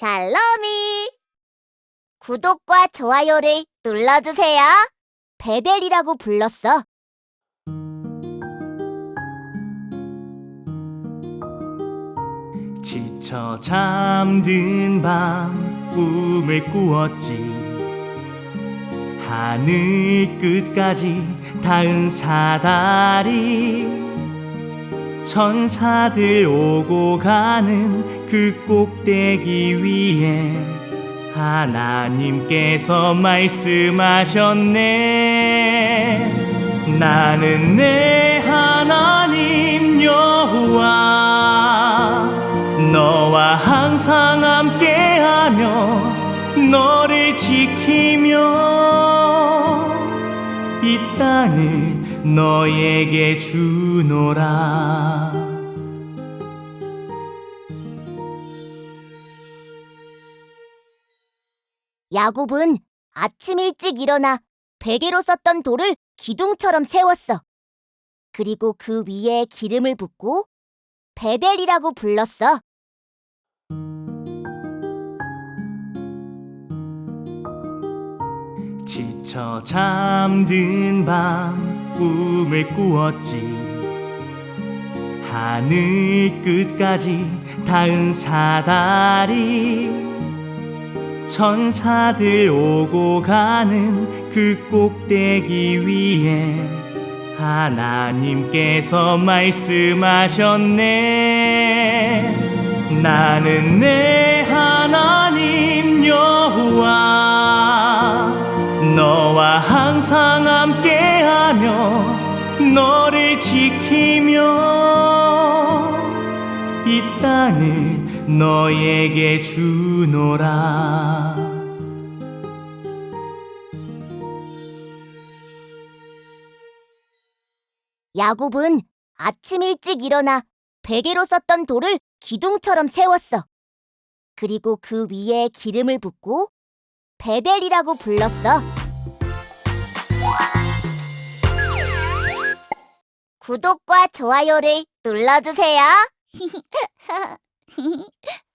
샬롬이! 구독과 좋아요를 눌러주세요. 베델이라고 불렀어. 지쳐 잠든 밤 꿈을 꾸었지 하늘 끝까지 닿은 사다리 천사들 오고 가는 그 꼭대기 위에 하나님께서 말씀하셨네. 나는 내 하나님 여호와. 너와 항상 함께하며 너를 지키며 이 땅을 너에게 주노라 야곱은 아침 일찍 일어나 베개로 썼던 돌을 기둥처럼 세웠어. 그리고 그 위에 기름을 붓고 베델이라고 불렀어. 지쳐 잠든 밤 꿈을 꾸었지. 하늘 끝까지 닿은 사다리. 천사들 오고 가는 그 꼭대기 위에 하나님께서 말씀하셨네. 나는 내 하나님 함께하며 너를 지키며 이 땅을 너에게 주노라 야곱은 아침 일찍 일어나 베개로 썼던 돌을 기둥처럼 세웠어. 그리고 그 위에 기름을 붓고 베델이라고 불렀어. 구독과 좋아요를 눌러주세요.